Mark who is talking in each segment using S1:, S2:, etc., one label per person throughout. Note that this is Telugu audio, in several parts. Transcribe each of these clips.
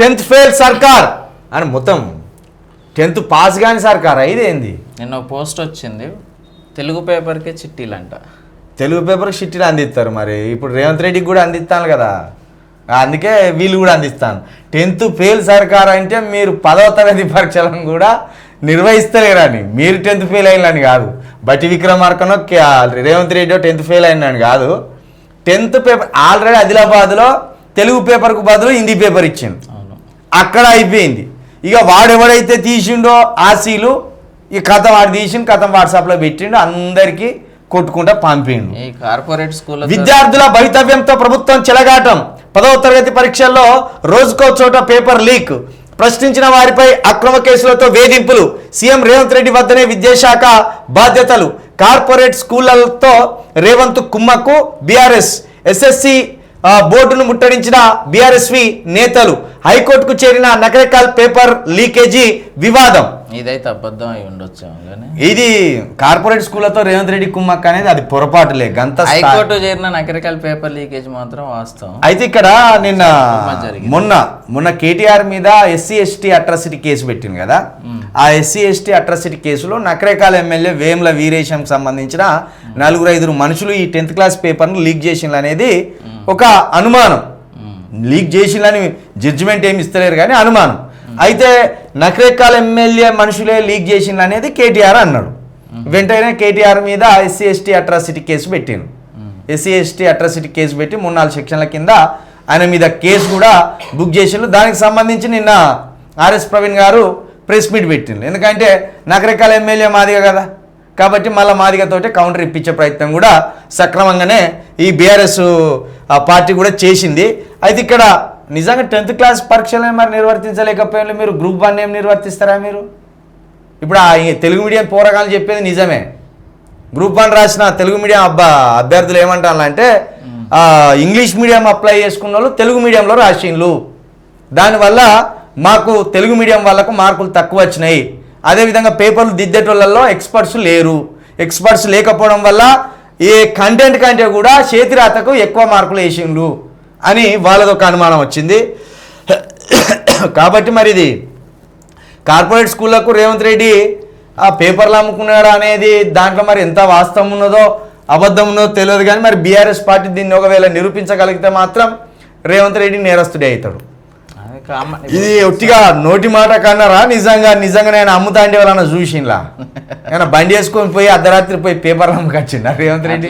S1: టెన్త్ ఫెయిల్ సర్కార్. అని మొత్తం టెన్త్ పాస్ కాని సర్కార్? ఇదేంది
S2: నిన్న ఒక పోస్ట్ వచ్చింది. తెలుగు పేపర్కే చిట్టీలంట.
S1: తెలుగు పేపర్ షిట్టీలు అందిస్తారు మరి. ఇప్పుడు రేవంత్ రెడ్డికి కూడా అందిస్తాను కదా. అందుకే వీళ్ళు కూడా అందిస్తాను. టెన్త్ ఫెయిల్ సర్కార్ అంటే మీరు పదవ తరగతి పరీక్షలను కూడా నిర్వహిస్తలేరని. మీరు టెన్త్ ఫెయిల్ అయినని కాదు. బట్టి విక్రమార్కనో రేవంత్ రెడ్డి టెన్త్ ఫెయిల్ అయినని కాదు. టెన్త్ పేపర్ ఆల్రెడీ ఆదిలాబాద్లో తెలుగు పేపర్కు బదులు హిందీ పేపర్
S2: అవును.
S1: అక్కడ అయిపోయింది. ఇక వాడు ఎవడైతే తీసిండో ఆశీలు ఈ కథ వాడు తీసిన కథ వాట్సాప్లో పెట్టిండు అందరికీ కొట్టుకుంటా పంపిండు.
S2: ఈ కార్పొరేట్ స్కూల్
S1: విద్యార్థుల భవితవ్యంతో ప్రభుత్వం చెలగాటం. పదవ తరగతి పరీక్షల్లో రోజుకో చోట పేపర్ లీక్. ప్రశ్నించిన వారిపై అక్రమ కేసులతో వేధింపులు. సీఎం రేవంత్ రెడ్డి వద్దనే విద్యాశాఖ బాధ్యతలు. కార్పొరేట్ స్కూళ్ళతో రేవంత్ కుమ్మక్కు బీఆర్ఎస్ ఎస్ఎస్సి బోర్డును ముట్టడించిన బీఆర్ఎస్వి నేతలు హైకోర్టుకు చేరిన నకరేకాల్ పేపర్ లీకేజీ వివాదం.
S2: ఇదైతే అబద్ధం అయి ఉండొచ్చు
S1: ఇది కార్పొరేట్ స్కూళ్ళతో రేవంత్ రెడ్డి కుమ్మక్క అనేది అది పొరపాటులే గంత.
S2: హైకోర్టు చేరిన నకరికల్ పేపర్ లీకేజ్ మాత్రం వాస్తవం.
S1: అయితే ఇక్కడ నిన్న. మొన్న మొన్న కేటీఆర్ మీద ఎస్సీ ఎస్టీ అట్రాసిటీ కేసు పెట్టింది కదా. ఆ ఎస్సీ ఎస్టీ అట్రాసిటీ కేసులో నకరేకాల ఎమ్మెల్యే వేముల వీరేశం సంబంధించిన నలుగురు ఐదుగురు మనుషులు ఈ టెన్త్ క్లాస్ పేపర్ను లీక్ చేసిండ్రు అనేది ఒక అనుమానం. లీక్ చేసిందని జడ్జిమెంట్ ఏమి ఇస్తలేరు కానీ అనుమానం. అయితే నకరేకాల ఎమ్మెల్యే మనుషులే లీక్ చేసిండ్రు అనేది కేటీఆర్ అన్నాడు. వెంటనే కేటీఆర్ మీద ఎస్సీ ఎస్టీ అట్రాసిటీ కేసు పెట్టాను ఎస్సీ ఎస్టీ అట్రాసిటీ కేసు పెట్టి మూడు నాలుగు సెక్షన్ల కింద ఆయన మీద కేసు కూడా బుక్ చేసిండ్రు దానికి సంబంధించి నిన్న ఆర్ఎస్ ప్రవీణ్ గారు ప్రెస్ మీట్ పెట్టిండ్రు ఎందుకంటే నగరకాల ఎమ్మెల్యే మాదిగా కదా. కాబట్టి మళ్ళీ మాదిగతోటే కౌంటర్ ఇప్పించే ప్రయత్నం కూడా సక్రమంగానే ఈ బీఆర్ఎస్ పార్టీ కూడా చేసింది. అయితే ఇక్కడ నిజంగా టెన్త్ క్లాస్ పరీక్షలను మరి నిర్వర్తించలేకపోయినా మీరు? గ్రూప్ వన్ ఏం నిర్వర్తిస్తారా మీరు? ఇప్పుడు ఆ తెలుగు మీడియం పోరగాలు చెప్పేది నిజమే. గ్రూప్ వన్ రాసిన తెలుగు మీడియం అబ్బా అభ్యర్థులు ఏమంటారంటే ఆ, ఇంగ్లీష్ మీడియం అప్లై చేసుకున్న వాళ్ళు తెలుగు మీడియంలో రాసిండ్లు. దానివల్ల మాకు తెలుగు మీడియం వాళ్ళకు మార్కులు తక్కువ వచ్చినాయి. అదేవిధంగా పేపర్లు దిద్దేటోళ్ళల్లో ఎక్స్పర్ట్స్ లేరు. ఎక్స్పర్ట్స్ లేకపోవడం వల్ల ఏ కంటెంట్ కంటే కూడా చేతిరాతకు ఎక్కువ మార్కులు వేసిండు అని వాళ్ళది ఒక అనుమానం వచ్చింది. కాబట్టి మరి ఇది కార్పొరేట్ స్కూళ్ళకు రేవంత్ రెడ్డి ఆ పేపర్లు అమ్ముకున్నాడు అనేది దాంట్లో మరి ఎంత వాస్తవం ఉన్నదో అబద్ధం ఉన్నదో తెలియదు కానీ మరి బీఆర్ఎస్ పార్టీ దీన్ని ఒకవేళ నిరూపించగలిగితే మాత్రం రేవంత్ రెడ్డి నేరస్తుడే అవుతాడు. ఇది ఒట్టిగా నోటి మాట కన్నారా? నిజంగా నిజంగా నేను అమ్ముతా అంటే వాళ్ళన్న చూసింలా నేను బండి వేసుకొని పోయి అర్ధరాత్రి పోయి పేపర్లు అమ్ముకొచ్చిండ రేవంత్ రెడ్డి?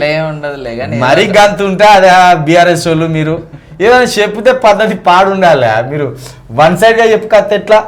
S1: మరీ గంత ఉంటే అదే బీఆర్ఎస్ వాళ్ళు మీరు. ఏదైనా చెప్తే పద్ధతి పాడుండాలి మీరు. వన్ సైడ్గా చెప్పుకొస్తే ఎట్లా?